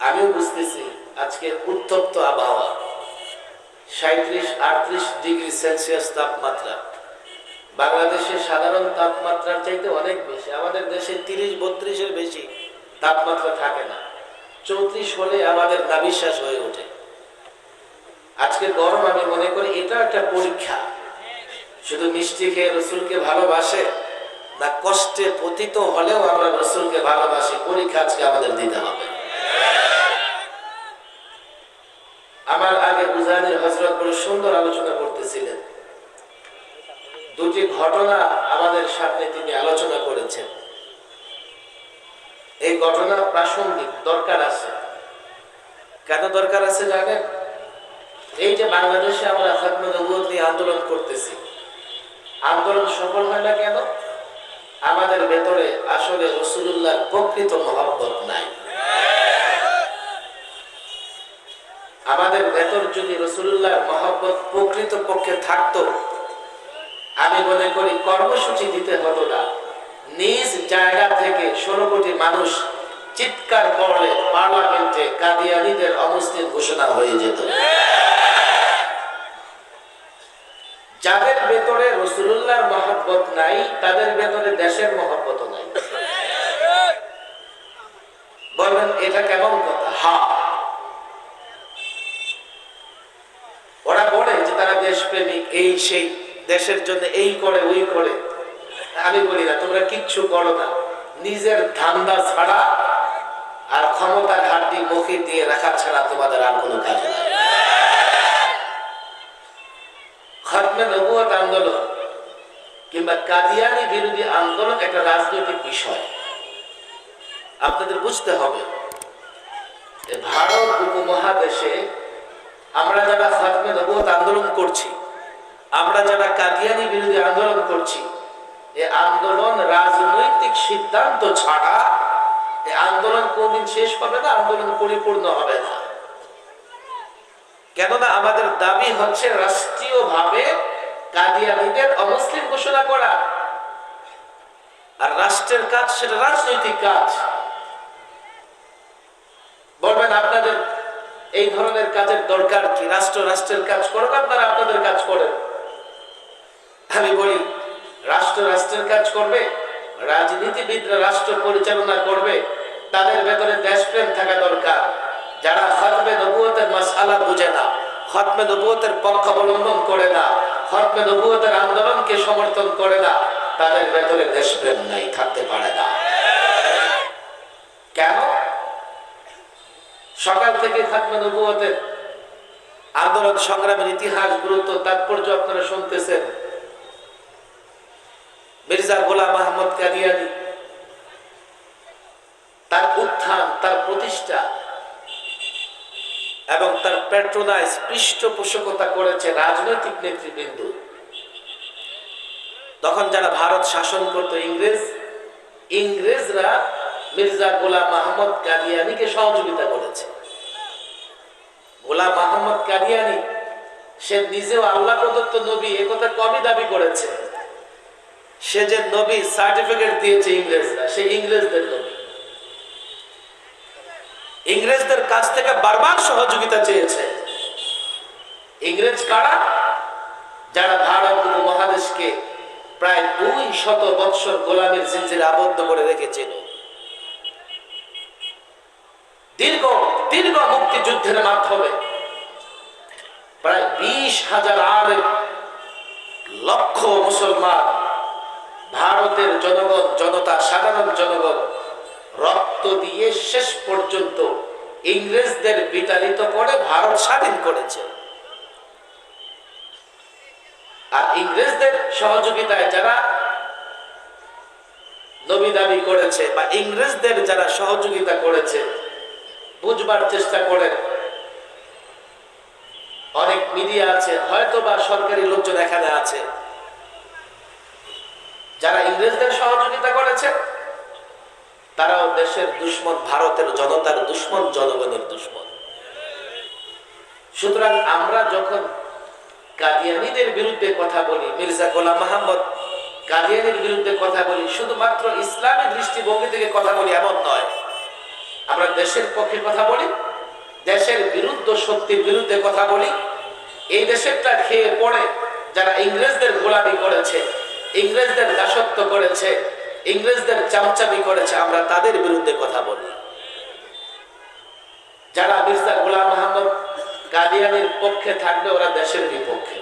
বুঝতেছি আজকে উত্তপ্ত আবহাওয়া। সাঁত্রিশ আটত্রিশ ডিগ্রি সেলসিয়াস তাপমাত্রা। বাংলাদেশের সাধারণ তাপমাত্রার চাইতে অনেক বেশি, আমাদের দেশে তিরিশ, বত্রিশের বেশি তাপমাত্রা থাকে না। চৌত্রিশ হলে আমাদের নাবিশ্বাস হয়ে ওঠে। আজকে গরম, আমি মনে করি এটা একটা পরীক্ষা। শুধু মিষ্টি খেয়ে রসুলকে ভালোবাসে না কষ্টে পতিত হলেও আমরা রসুলকে ভালোবাসি, পরীক্ষা আজকে আমাদের দিতে হবে। বড় সুন্দর আলোচনা করতেছিলেন। দুটি ঘটনা আমাদের সামনে তিনি আলোচনা করেছেন। এই ঘটনা প্রাসঙ্গিক দরকার আছে। কেন দরকার আছে জানেন? এই যে বাংলাদেশে আমরা খাতমে নিয়ে আন্দোলন করতেছি, আন্দোলন সফল হয় না কেন? আমাদের ভেতরে আসলে রসুল্লাহর প্রকৃত মহব্বত নাই আমাদের ভেতর যদি রসুল্লাহর মহব্বত প্রকৃত পক্ষে থাকতো, আমি মনে করি কর্মসূচি দিতে হতো না। নিজ জায়গা থেকে ষোলো কোটি মানুষ চিৎকার করলে পার্লামেন্টে কাদিয়ানিদের অমুসলিম ঘোষণা হয়ে যেত। যাদের ভেতরে রসুল্লাহর মহব্বত নাই, তাদের ভেতরে দেশের মহব্বত নাই। বলবেন, এটা কেমন কথা? হা ওরা বলে যে তারা দেশপ্রেমিক এই সেই দেশের জন্য এই করে, ওই করে। আমি বলি না, তোমরা কিচ্ছু করো না। নিজের ধান্দা ছাড়া আর ক্ষমতা ঘাটতি মুখে দিয়ে রাখা ছাড়া তোমাদের আর কোনো কাজ নাই। আন্দোলন কিংবা কাদিয়ানি বিরোধী আন্দোলন একটা রাজনৈতিক বিষয়। আপনাদের বুঝতে হবে ভারত উপমহাদেশে আমরা যারা খতমে নবুয়ত আন্দোলন করছি আমরা যারা কাদিয়ানি বিরোধী আন্দোলন করছি, এ আন্দোলন রাজনৈতিক সিদ্ধান্ত ছাড়া এ আন্দোলন কোনদিন শেষ হবে না, আন্দোলন পরিপূর্ণ হবে না। কেননা আমাদের দাবি হচ্ছে রাষ্ট্রীয়ভাবে কাদিয়ানিদের অমুসলিম ঘোষণা করা। আর রাষ্ট্রের কাজ সেটা রাজনৈতিক কাজ। বলবেন, আপনাদের এই ধরনের কাজের দরকার কি? রাষ্ট্র রাষ্ট্রের কাজ করুক আপনারা আপনাদের কাজ করেন। আমি বলি, রাষ্ট্র রাষ্ট্রের কাজ করবে, রাজনীতিবিদরা রাষ্ট্র পরিচালনা করবে, তাদের ভেতরে দেশপ্রেম থাকা দরকার। যারা খতমে নবুয়তের মাসালা বুঝে না, খতমে নবুয়তের পক্ষ অবলম্বন করে না, খতমে নবুয়তের আন্দোলনকে সমর্থন করে না, তাদের ভেতরে দেশপ্রেম নাই, থাকতে পারে না। কেন? সকাল থেকে খাতমে নবুয়তের আন্দোলন সংগ্রামের ইতিহাস, গুরুত্ব, তাৎপর্য আপনারা শুনতেছেন। মির্জা গোলাম আহমদ কাদিয়ানি, তার উত্থান, তার প্রতিষ্ঠা এবং তার প্যাট্রোনাইজ পৃষ্ঠপোষকতা করেছে রাজনৈতিক নেতৃবৃন্দ। তখন যারা ভারত শাসন করত ইংরেজ, ইংরেজরা মির্জা গোলাম আহমদ কাদিয়ানিকে সহযোগিতা করেছে। গোলাম আহমদ কাদিয়ানি, সে নিজেও আল্লাহ প্রদত্ত নবী, একথা কমই দাবি করেছে। সে যে নবী সার্টিফিকেট দিয়েছে ইংরেজরা, সে ইংরেজদের নবী। ইংরেজদের কাছ থেকে বারবার সহযোগিতা চেয়েছে। ইংরেজ কারা? যারা ভারত উপমহাদেশকে প্রায় দুই শত বৎসর গোলামের জিনজিরে আবদ্ধ করে রেখেছিল। দীর্ঘ দীর্ঘ মুক্তিযুদ্ধের মাধ্যমে প্রায় বিশ হাজার আলেম লক্ষ মুসলমান ভারতের জনগণ, জনতা, সাধারণ জনগণ, রক্ত দিয়ে শেষ পর্যন্ত ইংরেজদের বিতাড়িত করে ভারত স্বাধীন করেছে। আর ইংরেজদের সহযোগিতায় যারা নবী দাবি করেছে বা ইংরেজদের যারা সহযোগিতা করেছে, বুঝবার চেষ্টা করেন। অনেক মিডিয়া আছে হয়তো বা সরকারি লোকজন এখানে আছে। যারা ইংরেজদের সহযোগিতা করেছে, তারাও দেশের দুশ্মন, ভারতের জনতার দুশ্মন, জনগণের দুশ্মন। সুতরাং আমরা যখন কাদিয়ানিদের বিরুদ্ধে কথা বলি, মির্জা গোলাম মাহমদ কাদিয়ানির বিরুদ্ধে কথা বলি, শুধুমাত্র ইসলামী দৃষ্টিভঙ্গি থেকে কথা বলি এমন নয়। আমরা দেশের পক্ষে কথা বলি, দেশের বিরুদ্ধ শক্তির বিরুদ্ধে কথা বলি। এই দেশেরটা খেয়ে পড়ে যারা ইংরেজদের গোলামি করেছে ইংরেজদের দাসত্ব করেছে, ইংরেজদের চামচামি করেছে, আমরা তাদের বিরুদ্ধে কথা বলি। যারা মির্জা গোলাম মাহমুদ কাদিয়ানির পক্ষে থাকবে, ওরা দেশের বিপক্ষে।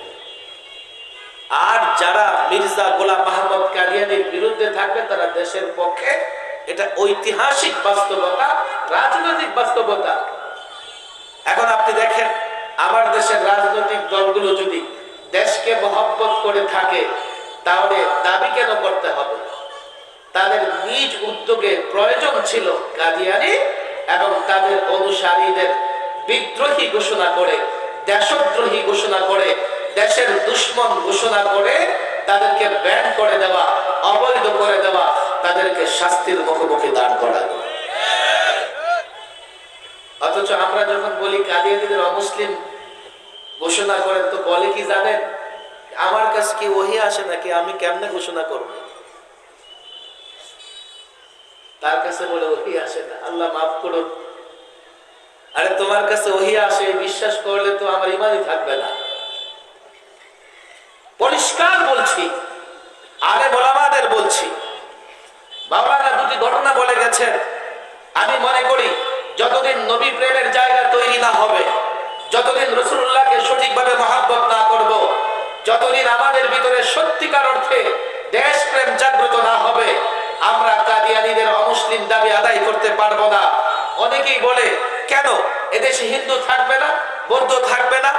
আর যারা মির্জা গোলাম মাহমুদ কাদিয়ানির বিরুদ্ধে থাকবে, তারা দেশের পক্ষে। এটা ঐতিহাসিক বাস্তবতা, রাজনৈতিক বাস্তবতা। এখন আপনি দেখেন, আমার দেশের রাজনৈতিক দলগুলো যদি দেশকে মহব্বত করে থাকে তাহলে দাবি কেন করতে হবে? তাদের নিজ উদ্যোগে প্রয়োজন ছিল কাদিয়ানি এবং তাদের অনুসারীদের বিদ্রোহী ঘোষণা করে, দেশদ্রোহী ঘোষণা করে, দেশের দুশ্মন ঘোষণা করে তাদেরকে ব্যান করে দেওয়া, অবৈধ করে দেওয়া, তাদেরকে শাস্তির মুখোমুখি দাঁড় করা অথচ আমরা যখন বলি কাদিয়ানিদের অমুসলিম ঘোষণা করেন, তো বলে কি জানেন? আমার কাছে কি ওহি আসে নাকি আমি কেমনে ঘোষণা করব? তার কাছে বলে ওহি আসে না। আল্লাহ মাফ করুন আরে তোমার কাছে ওহি আসে, বিশ্বাস করলে তো আমার ইমানই থাকবে না। পরিষ্কার বলছি আরে বলামাদের বলছি বাবারা দুটি ঘটনা বলে গেছেন। আমি মনে করি, যতদিন নবী প্রেমের জায়গা তৈরি না হবে, যতদিন রসুল্লাহকে সঠিকভাবে মহাব্বত না করব যতদিন আমাদের ভিতরে সত্যিকার অর্থে দেশ প্রেম জাগ্রত না হবে, আমরা কাদিয়ানিদের অমুসলিম দাবি আদায় করতে পারব না। অনেকেই বলে, কেন? এদেশে হিন্দু থাকবে না, বৌদ্ধ থাকবে না?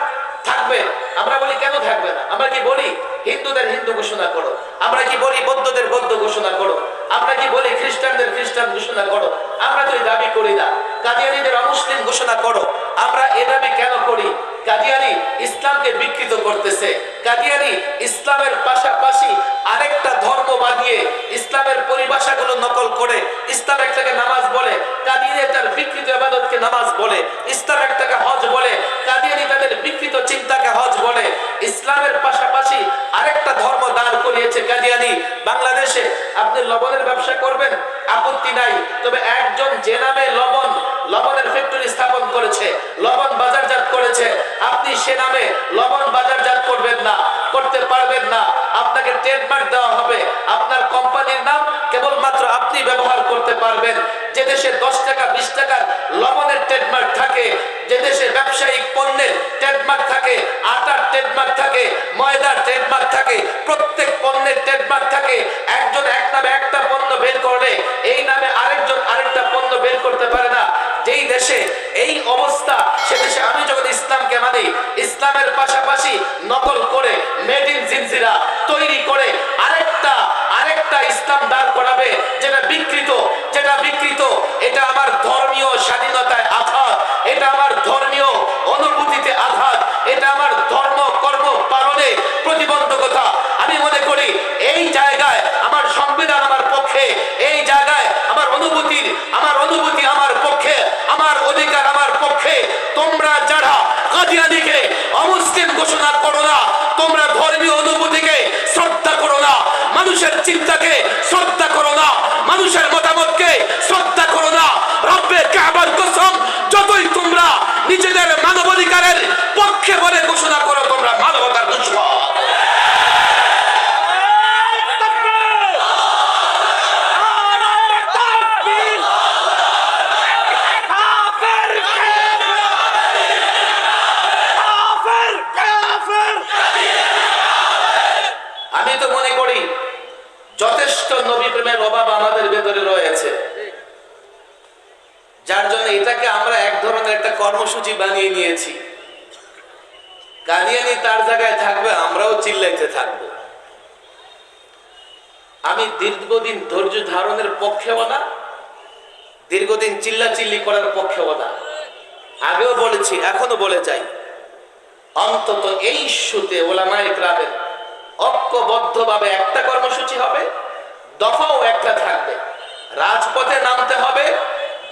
থাকবে। আমরা বলি, কেন থাকবে না? আমরা কি বলি, হিন্দুদের হিন্দু ঘোষণা করো। আমরা কি বলি, বৌদ্ধদের বৌদ্ধ ঘোষণা করো? আমরা কি বলি খ্রিস্টানদের খ্রিস্টান ঘোষণা করো? আমরা তো এই দাবি করি না, কাদিয়ানিদের অমুসলিম ঘোষণা করো। আমরা এ দাবি কেন করি? কাদিয়ানি ইসলামকে বিকৃত করতেছে। কাদিয়ানি ইসলামের পাশাপাশি আরেকটা ধর্ম বানিয়ে ইসলামের পরিভাষাগুলো নকল করে ইসলাম একটাকে নামাজ বলে, কাদিয়ানি তার বিকৃত আবাদতকে নামাজ বলে, ইসলাম একটাকে হজ বলে, কাদিয়ানি তাদের বিকৃত চিন্তাকে হজ বলে। ইসলামের পাশাপাশি আরেকটা ধর্ম বাংলাদেশে আপনি লবণের ব্যবসা করবেন, আপত্তি নাই। তবে একজন যে নামে লবণ, লবণের ফ্যাক্টরি স্থাপন করেছে, লবণ বাজারজাত করেছে, আপনি সে নামে লবণ বাজারজাত করবেন না, করতে পারবেন না। আপনাকে ট্রেডমার্ক দেওয়া হবে। আপনার কোম্পানির নাম কেবলমাত্র আপনি ব্যবহার করতে পারবেন। যে দেশে দশ টাকা, বিশ টাকার লবণের ট্রেডমার্ক থাকে, যে দেশে ব্যবসায়িক পণ্যের ট্রেডমার্ক থাকে, আটার ট্রেডমার্ক থাকে, ময়দার ট্রেডমার্ক থাকে ঘোষণা করো না। তোমরা ধর্মীয় অনুভূতিকে শ্রদ্ধা করো না। মানুষের চিন্তাকে শ্রদ্ধা করো না। মানুষের মতামতকে শ্রদ্ধা করো না রব্বে কাবার কসম যতই তোমরা নিজেদের মানবাধিকারের পক্ষে বলে ঘোষণা করো তোমরা মানবতার দুশ্মন আমি তো মনে করি যথেষ্ট নবী প্রেমের অভাব আমাদের ভেতরে রয়েছে যার জন্য এটাকে আমরা এক ধরনের একটা কর্মসূচি বানিয়ে নিয়েছি কাদিয়ানি তার জায়গায় থাকবে আমরাও চিল্লাইতে থাকব। আমি দীর্ঘদিন ধৈর্য ধারণের পক্ষেও না, দীর্ঘদিন চিল্লাচিল্লি করার পক্ষেও না। আগেও বলেছি এখনও বলে যাই, অন্তত এই ইস্যুতে ওলামাই ক্রাবের ঐক্যবদ্ধভাবে একটা কর্মসূচি হবে, দফাও একটা থাকবে। রাজপথে নামতে হবে,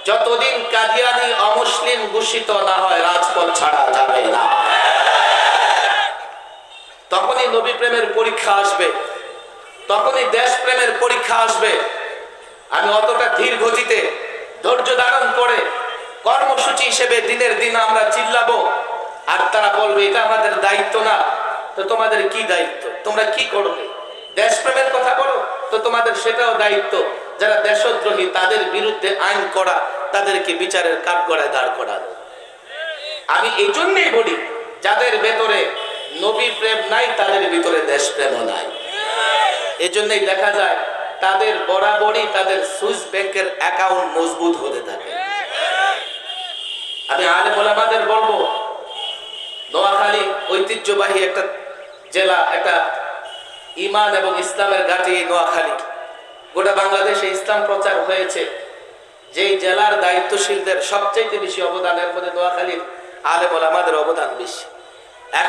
যতদিন কাদিয়ানি অমুসলিম ঘোষিত না হয়, রাজপথ ছাড়া যাবে না। তখনই নবী প্রেমের পরীক্ষা আসবে। তখনই দেশ প্রেমের পরীক্ষা আসবে। আমি অতটা ধীর গতিতে ধৈর্য ধারণ করে কর্মসূচি হিসেবে দিনের দিন আমরা চিল্লাবো আর তারা বলবে, এটা আমাদের দায়িত্ব না। তো তোমাদের কি দায়িত্ব? তোমরা কি করবে? দেশপ্রেমের কথা বলো, তো তোমাদের সেটাও দায়িত্ব। যারা দেশদ্রোহী, তাদের বিরুদ্ধে আইন করা, তাদেরকে বিচারের কাঠগড়ায় দাঁড় করা আমি এই জন্যই বলি, যাদের ভেতরে নবী প্রেম নাই, তাদের ভিতরে দেশপ্রেমও নাই। এজন্যই দেখা যায়, তাদের বরাবরই তাদের সুইস ব্যাংকের অ্যাকাউন্ট মজবুত হতে থাকে। আমি আলেম ওলামাদের বলব, নোয়াখালী ঐতিহ্যবাহী একটা জেলা, একটা ইমান এবং ইসলামের ঘাঁটি নোয়াখালী। গোটা বাংলাদেশে ইসলাম প্রচার হয়েছে। যেই জেলার দায়িত্বশীলদের সবচেয়ে বেশি অবদানের মধ্যে নোয়াখালীর আলেম ওলামাদের অবদান বেশি।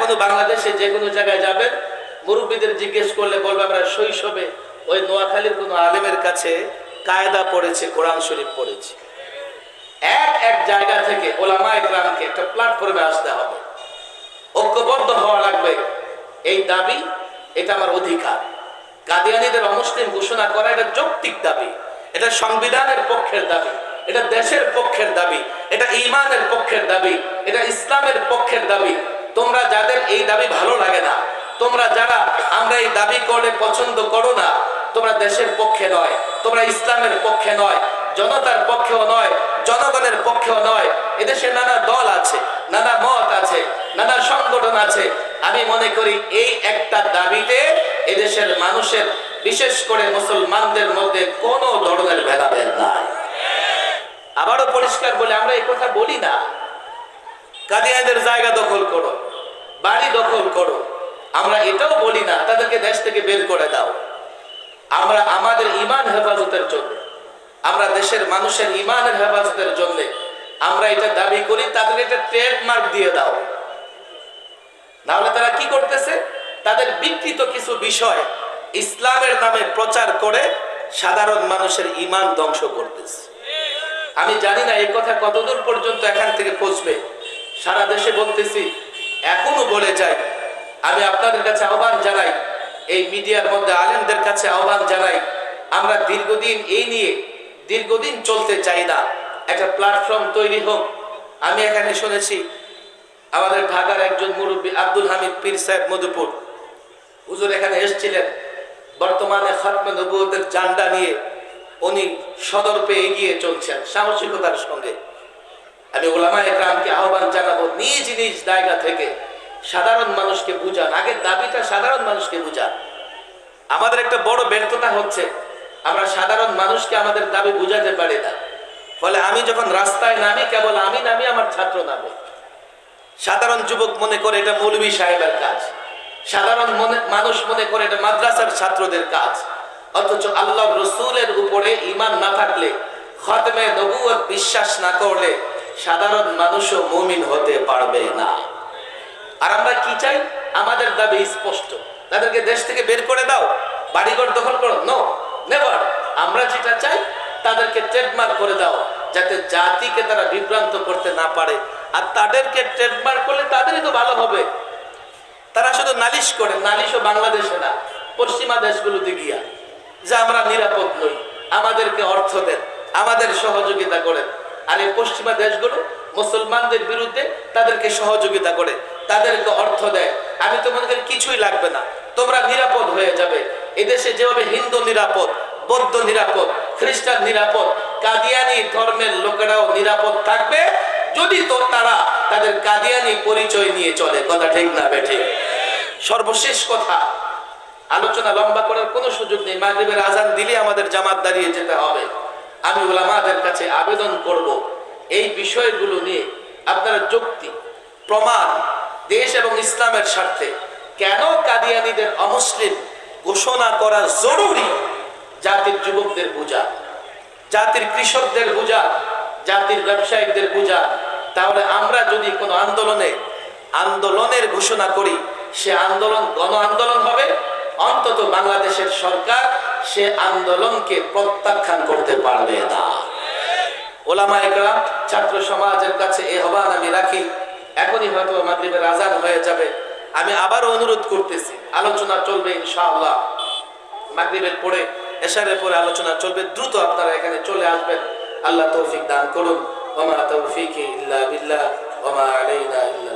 এখনও বাংলাদেশে যে কোনো জায়গায় যাবেন, মুরব্বীদের জিজ্ঞেস করলে বলবে, আমরা শৈশবে ওই নোয়াখালীর কোনো আলেমের কাছে কায়দা পড়েছে, কোরআন শরীফ পড়েছে। এক এক জায়গা থেকে ওলামা ইকরামকে একটা প্ল্যাটফর্মে আসতে হবে। ঐক্যবদ্ধ হওয়া লাগবে। এই দাবি, এটা আমার অধিকার। কাদিয়ানিদের অমুসলিম ঘোষণা করা, এটা যৌক্তিক দাবি। এটা সংবিধানের পক্ষের দাবি। এটা দেশের পক্ষের দাবি। এটা ইমানের পক্ষের দাবি। এটা ইসলামের পক্ষের দাবি। তোমরা যাদের এই দাবি ভালো লাগে না, তোমরা যারা আমরা এই দাবি করলে পছন্দ করো না, তোমরা দেশের পক্ষে নয়, তোমরা ইসলামের পক্ষে নয়, জনতার পক্ষেও নয়, জনগণের পক্ষেও নয়, এদেশে নানা দল আছে, নানা মত আছে, নানা সংগঠন আছে। আমি মনে করি এই একটা দাবিতে এদেশের মানুষের, বিশেষ করে মুসলমানদের মধ্যে কোনো ধরনের ভেদাভেদ নাই। আবারও পরিষ্কার বলে আমরা এই কথা বলি না। কাদিয়ানদের জায়গা দখল করো, বাড়ি দখল করো। আমরা এটাও বলি না, তাদেরকে দেশ থেকে বের করে দাও। আমরা আমাদের ইমান হেফাজতের জন্য, আমরা দেশের মানুষের ইমানের হেফাজতের জন্য আমরা এটা দাবি করি, তাদের এটা ট্রেডমার্ক দিয়ে দাও। নাহলে তারা কি করতেছে? তাদের বিকৃত কিছু বিষয় ইসলামের নামে প্রচার করে সাধারণ মানুষের ইমান ধ্বংস করতেছে। আমি জানি না এই কথা কতদূর পর্যন্ত এখান থেকে পৌঁছবে। সারা দেশে বলতেছি, এখনও বলে যাই আমি আপনাদের কাছে আহ্বান জানাই, এই মিডিয়ার মধ্যে আলেমদের কাছে আহ্বান জানাই, আমরা দীর্ঘদিন এই নিয়ে দীর্ঘদিন চলতে চাই না। একটা প্ল্যাটফর্ম তৈরি হোক। আমি এখানে শুনেছি, আমাদের ঢাকার একজন মুরব্বী আব্দুল হামিদ পীর সাহেব মধুপুর। হুজুর এখানে এসেছিলেন। বর্তমানে খতমে নবুয়তের জান্ডা নিয়ে উনি সদর্পে এগিয়ে চলছেন, সাহসিকতার সঙ্গে। আমি ওলামা একরামকে আহ্বান নিজ নিজ জায়গা থেকে সাধারণ মানুষকে বুঝান। আগের দাবিটা সাধারণ মানুষকে বুঝান। আমাদের একটা বড় ব্যর্থতা হচ্ছে, আমরা সাধারণ মানুষকে আমাদের দাবি বুঝাতে পারি না। ফলে আমি যখন রাস্তায় নামি, কেবল আমি নামি, আমার ছাত্র নামে। সাধারণ যুবক মনে করে এটা মৌলভী সাহেবের কাজ। সাধারণ মনে মানুষ মনে করে এটা মাদ্রাসার ছাত্রদের কাজ। অথচ আল্লাহ রসুলের উপরে ইমান না থাকলে, খতমে নবুয়ত বিশ্বাস না করলে সাধারণ মানুষও মুমিন হতে পারবে না। আর আমরা কি চাই? আমাদের দাবি স্পষ্ট। তাদেরকে দেশ থেকে বের করে দাও। বাড়িঘর দখল করো। নো নেভার আমরা যেটা চাই, তাদেরকে ট্রেডমার্ক করে দাও, যাতে জাতিকে তারা বিভ্রান্ত করতে না পারে। আর তাদেরকে ট্রেডমার্ক করলে তাদেরই তো ভালো হবে। তারা শুধু নালিশ করে, নালিশও বাংলাদেশে না, পশ্চিমা দেশগুলোতে গিয়া, যে আমরা নিরাপদ নই, আমাদেরকে অর্থ দেন, আমাদের সহযোগিতা করেন। আর এই পশ্চিমা দেশগুলো মুসলমানদের বিরুদ্ধে তাদেরকে সহযোগিতা করে, তাদেরকে অর্থ দেয়। আমি তো করি কিছুই লাগবে না। তোমরা নিরাপদ হয়ে যাবে। এদেশে যেভাবে হিন্দু নিরাপদ, বৌদ্ধ নিরাপদ, খ্রিস্টান নিরাপদ, কাদিয়ানি ধর্মের লোকেরাও নিরাপদ থাকবে যদি তো তারা তাদের কাদিয়ানি পরিচয় নিয়ে চলে। কথা ঠিক না, বেঠে? সর্বশেষ কথা, আলোচনা লম্বা করার কোনো সুযোগ নেই। মাগরিবের আজান দিলে আমাদের জামাত দাঁড়িয়ে যেতে হবে। আমি ওলামাদের কাছে আবেদন করব। এই বিষয়গুলো নিয়ে আপনারা যুক্তি, প্রমাণ দেশ এবং ইসলামের স্বার্থে কেন কাদিয়ানিদের অমুসলিম ঘোষণা করা জরুরি? জাতির যুবকদের বোঝা, জাতির কৃষকদের বোঝা, জাতির ব্যবসায়ীদের বোঝা। তাহলে আমরা যদি কোনো আন্দোলনে, আন্দোলনের ঘোষণা করি, সে আন্দোলন গণ আন্দোলন হবে? অন্তত বাংলাদেশের সরকার সে আন্দোলনকে প্রত্যাখ্যান করতে পারবে না। ওলামা একরাম ছাত্র সমাজের কাছে আহ্বান আমি রাখি। এখনই হয়তো মাগরিবের আজান হয়ে যাবে। আমি আবারও অনুরোধ করতেছি, আলোচনা চলবে ইনশাআল্লাহ। মাগরিবের পরে, এশারের পরে আলোচনা চলবে, দ্রুত আপনারা এখানে চলে আসবেন। আল্লাহ তৌফিক দান করুন। ওমা তৌফিকি ইল্লা বিল্লাহ, ওমা আলাইনা ইল্লা